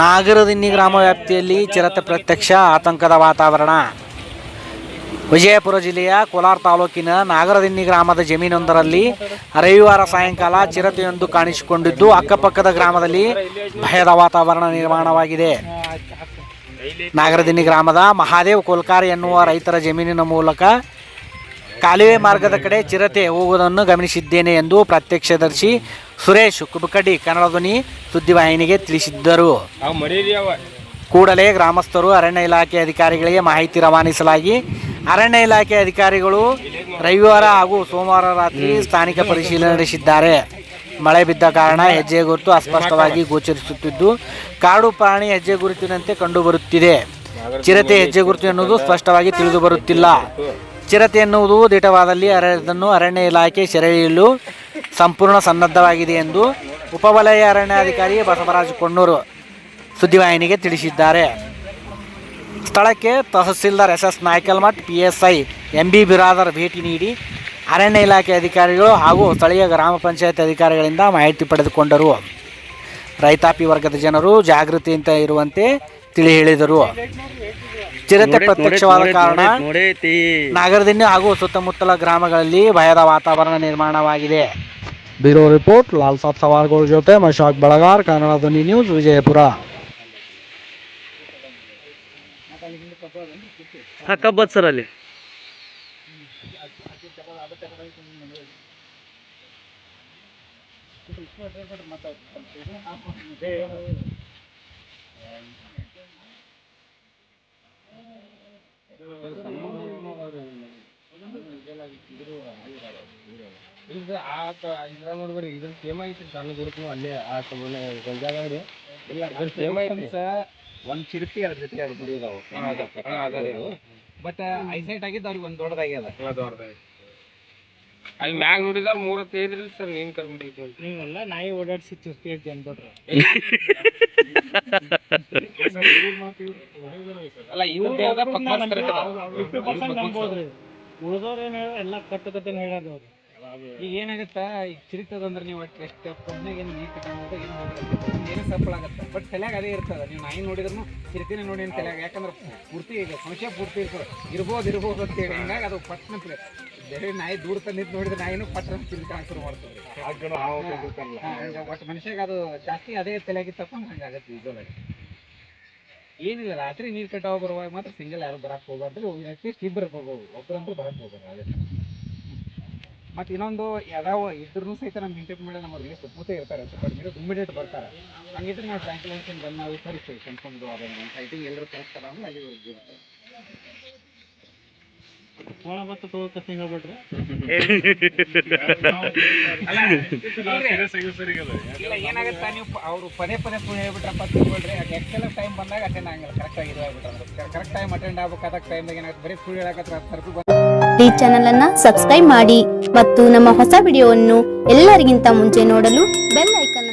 ನಾಗರದಿನ್ನಿ ಗ್ರಾಮ ವ್ಯಾಪ್ತಿಯಲ್ಲಿ ಚಿರತೆ ಪ್ರತ್ಯಕ್ಷ ಆತಂಕದ ವಾತಾವರಣ. ವಿಜಯಪುರ ಜಿಲ್ಲೆಯ ಕೋಲಾರ ತಾಲೂಕಿನ ನಾಗರದಿನ್ನಿ ಗ್ರಾಮದ ಜಮೀನೊಂದರಲ್ಲಿ ರವಿವಾರ ಸಾಯಂಕಾಲ ಚಿರತೆಯೊಂದು ಕಾಣಿಸಿಕೊಂಡಿದ್ದು, ಅಕ್ಕಪಕ್ಕದ ಗ್ರಾಮದಲ್ಲಿ ಭಯದ ವಾತಾವರಣ ನಿರ್ಮಾಣವಾಗಿದೆ. ನಾಗರದಿನ್ನಿ ಗ್ರಾಮದ ಮಹಾದೇವ್ ಕೋಲ್ಕಾರ ಎನ್ನುವ ರೈತರ ಜಮೀನಿನ ಮೂಲಕ ಕಾಲುವೆ ಮಾರ್ಗದ ಕಡೆ ಚಿರತೆ ಹೋಗುವುದನ್ನು ಗಮನಿಸಿದ್ದೇನೆ ಎಂದು ಪ್ರತ್ಯಕ್ಷದರ್ಶಿ ಸುರೇಶ್ ಕುಬಕಡಿ ಕನ್ನಡ ಧ್ವನಿ ಸುದ್ದಿವಾಹಿನಿಗೆ ತಿಳಿಸಿದ್ದರು. ಕೂಡಲೇ ಗ್ರಾಮಸ್ಥರು ಅರಣ್ಯ ಇಲಾಖೆ ಅಧಿಕಾರಿಗಳಿಗೆ ಮಾಹಿತಿ ರವಾನಿಸಲಾಗಿ. ಅರಣ್ಯ ಇಲಾಖೆ ಅಧಿಕಾರಿಗಳು ರವಿವಾರ ಹಾಗೂ ಸೋಮವಾರ ರಾತ್ರಿ ಸ್ಥಾನಿಕ ಪರಿಶೀಲನೆ ನಡೆಸಿದ್ದಾರೆ. ಮಳೆ ಬಿದ್ದ ಕಾರಣ ಹೆಜ್ಜೆ ಗುರುತು ಅಸ್ಪಷ್ಟವಾಗಿ ಗೋಚರಿಸುತ್ತಿದ್ದು ಕಾಡು ಪ್ರಾಣಿ ಹೆಜ್ಜೆ ಗುರುತಿನಂತೆ ಕಂಡುಬರುತ್ತಿದೆ. ಚಿರತೆ ಹೆಜ್ಜೆ ಗುರುತು ಎನ್ನುವುದು ಸ್ಪಷ್ಟವಾಗಿ ತಿಳಿದು ಬರುತ್ತಿಲ್ಲ ಚಿರತೆ ಎನ್ನುವುದು ದಿಟವಾದಲ್ಲಿ ಅದನ್ನು ಅರಣ್ಯ ಇಲಾಖೆ ಸೆರೆಹಿಡಿಯಲು ಸಂಪೂರ್ಣ ಸನ್ನದ್ಧವಾಗಿದೆ ಎಂದು ಉಪವಲಯ ಅರಣ್ಯಾಧಿಕಾರಿ ಬಸವರಾಜ ಕೊಣ್ಣೂರು ಸುದ್ದಿವಾಹಿನಿಗೆ ತಿಳಿಸಿದ್ದಾರೆ. ಸ್ಥಳಕ್ಕೆ tahsildar S S Naikalmath P S I M B Biradar ಭೇಟಿ ನೀಡಿ ಅರಣ್ಯ ಇಲಾಖೆ ಅಧಿಕಾರಿಗಳು ಹಾಗೂ ಸ್ಥಳೀಯ ಗ್ರಾಮ ಪಂಚಾಯತ್ ಅಧಿಕಾರಿಗಳಿಂದ ಮಾಹಿತಿ ಪಡೆದುಕೊಂಡರು. ರೈತಾಪಿ ವರ್ಗದ ಜನರು ಜಾಗೃತಿಯಿಂದ ಇರುವಂತೆ ತಿಳಿ ಹೇಳಿದರು ಚಿರತೆ ಪ್ರತ್ಯಕ್ಷವಾದ ಕಾರಣ ನಾಗರದಿನ್ನಿ ಹಾಗೂ ಸುತ್ತಮುತ್ತಲ ಗ್ರಾಮಗಳಲ್ಲಿ ಭಯದ ವಾತಾವರಣ ನಿರ್ಮಾಣವಾಗಿದೆ. ಬ್ಯೂರೋ ರಿಪೋರ್ಟ್ ಲಾಲ್ ಸಾಬ್ ಸವಾರ್ಗಳ ಜೊತೆ ಮಶಾಕ್ ಬಳಗಾರ್ ಕನ್ನಡ ಧ್ವನಿ ನ್ಯೂಸ್ ವಿಜಯಪುರ. ಹಾ ಕಬ್ಬತ್ ಸರ್ ಅಲ್ಲಿ. ನೋಡ್ಬೇಡಿ ಇದ್ರ ಸೇಮ್ ಐತಿ ಸಣ್ಣ ಗುರುತು ಅಲ್ಲೇ ಆ ಸಮನೆ ಗಂಜಾಗ ರೀ ಇಲ್ಲ ಇದ್ರ ಸೇಮ್ ಐತಿ ಒಂದ್ ಚಿರತಿ ಅದ್ರ ಜೊತೆ ಅದು ಬಿಡಿದಾವ ಬಟ್ ಐಸೈಟ್ ಆಗಿದ್ದು ಅವ್ರಿಗೆ ಒಂದ್ ದೊಡ್ಡದಾಗ್ಯದ ಅಲ್ಲಿ ಮ್ಯಾಗ ನೋಡಿದ ಮೂರ ಐದ್ರಿ ಸರ್ ನೀನ್ ಕರ್ಬಿಟ್ಟು ನೀವೆಲ್ಲ ನಾಯಿ ಓಡಾಡ್ಸಿ ಚುಸ್ತಿ ಐತಿ ಅನ್ಬಿಟ್ರು ಅಲ್ಲ ಇವ್ರ ಪಕ್ಕ ಏನ್ ಹೇಳ ಎಲ್ಲ ಕಟ್ಟು ಕಟ್ಟೆನ ಹೇಳೋದು ಅವ್ರು. ಈಗ ಏನಾಗುತ್ತೆ? ಈಗ ಸಿರಿತದಂದ್ರೆ ನೀವು ಒಟ್ಟು ಎಷ್ಟು ಕಮ್ಮಿಗೆ ಏನು ನೀರು ಕಟ್ಟೋದು ಏನು ಹೋಗಿರುತ್ತೆ ಏನು ಸಪ್ಪಳ ಆಗತ್ತೆ. ಬಟ್ ತಲೆಯಾಗ ಅದೇ ಇರ್ತದೆ. ನೀವು ನಾಯಿ ನೋಡಿದ್ರು ಚಿರತಿನ ನೋಡಿ ಅಂತ ತಲೆಯಾಗ. ಯಾಕಂದ್ರೆ ಪೂರ್ತಿ ಈಗ ಸಂಶಯ ಪೂರ್ತಿ ಇರ್ತದೆ. ಇರ್ಬೋದು ಇರ್ಬೋದು ಅಂತೇಳಿ ಹಿಂಗಾಗಿ ಅದು ಪಟ್ನ ಬೇರೆ ನಾಯಿ ದೂರ ತಂದಿದ್ದು ನೋಡಿದ್ರೆ ನಾಯಿನೂ ಪಟ್ನ ಚಿರಿತ ಶುರು ಮಾಡ್ತದೆ. ಒಟ್ಟು ಮನುಷ್ಯಾಗ ಅದು ಜಾಸ್ತಿ ಅದೇ ತಲೆಯಾಗಿತ್ತಪ್ಪ ಹಂಗಾಗತ್ತೆ ಯೂಸಲಾಗಿ ಏನಿಲ್ಲ ರಾತ್ರಿ ನೀರು ಕಟ್ಟಾವ ಬರುವಾಗ ಮಾತ್ರ ಸಿಂಗಲ್ ಯಾರು ಬರಕ್ ಹೋಗ್ಬಾರ್ದು. ಅಟ್ಲೀಸ್ಟ್ ಇಬ್ಬರು ಹೋಗ್ಬೋದು. ಒಬ್ಬರಂತೂ ಬರಕ್ ಹೋಗೋದು ಅದೇ ಮತ್ತೆ ಇನ್ನೊಂದು ಯಾವ ಇದ್ರೂ ಸಹಿತ ನಮ್ಮ ಇಂಟರ್ವ್ಯೂ ಮೇಲೆ ನಮ್ಮ ರಿಲೀಸ್ ಸುತ್ತಮುತ್ತ ಇರ್ತಾರೆ ಕಡಿಮೆ ಇಮಿಡಿಯೇಟ್ ಬರ್ತಾರೆ. ಹಂಗಿದ್ರೆ ನಾವು ಟ್ರಾನ್ಸ್ಲೇಷನ್ ಬಂದು ನಾವು ಸರಿಸ್ತೀವಿ ಕನ್ಫರ್ಮ್ ಅದನ್ನು ಸೈಟಿಂಗ್ ಎಲ್ಲರೂ ಕಳಿಸ್ತಾರ ಅಂದ್ರೆ ಅಲ್ಲಿ ಹೋಗ್ತೀವಿ ಹೇಳ್ಬಿಡ್ರಿ ಬತ್ತ ಇಲ್ಲ ಏನಾಗುತ್ತೆ ನೀವು ಅವರು ಪದೇ ಪದೇ ಫೋನ್ ಹೇಳ್ಬಿಟ್ರಪ್ಪ ತಿಳ್ಕೊಳ್ರಿ. ಎಲ್ಲ ಟೈಮ್ ಬಂದಾಗ ಅಟೆಂಡ್ ಆಗಲ್ಲ ಕರೆಕ್ಟಾಗಿ ಇದು ಆಗ್ಬಿಟ್ರೆ ಕರೆಕ್ಟ್ ಟೈಮ್ ಅಟೆಂಡ್ ಆಗ್ಬೇಕಾದಾಗ ಟೈಮ್ದಾಗ ಏನಾಗುತ್ತೆ? ಬರೀ ಸುಳ್ಳು ಹೇಳಕತ್ರ ಸರ್ಕು ಈ ಚಾನೆಲ್ ಅನ್ನ ಸಬ್ಸ್ಕ್ರೈಬ್ ಮಾಡಿ. ಮತ್ತು ನಮ್ಮ ಹೊಸ ವಿಡಿಯೋವನ್ನು ಎಲ್ಲರಿಗಿಂತ ಮುಂಚೆ ನೋಡಲು ಬೆಲ್ ಐಕನ್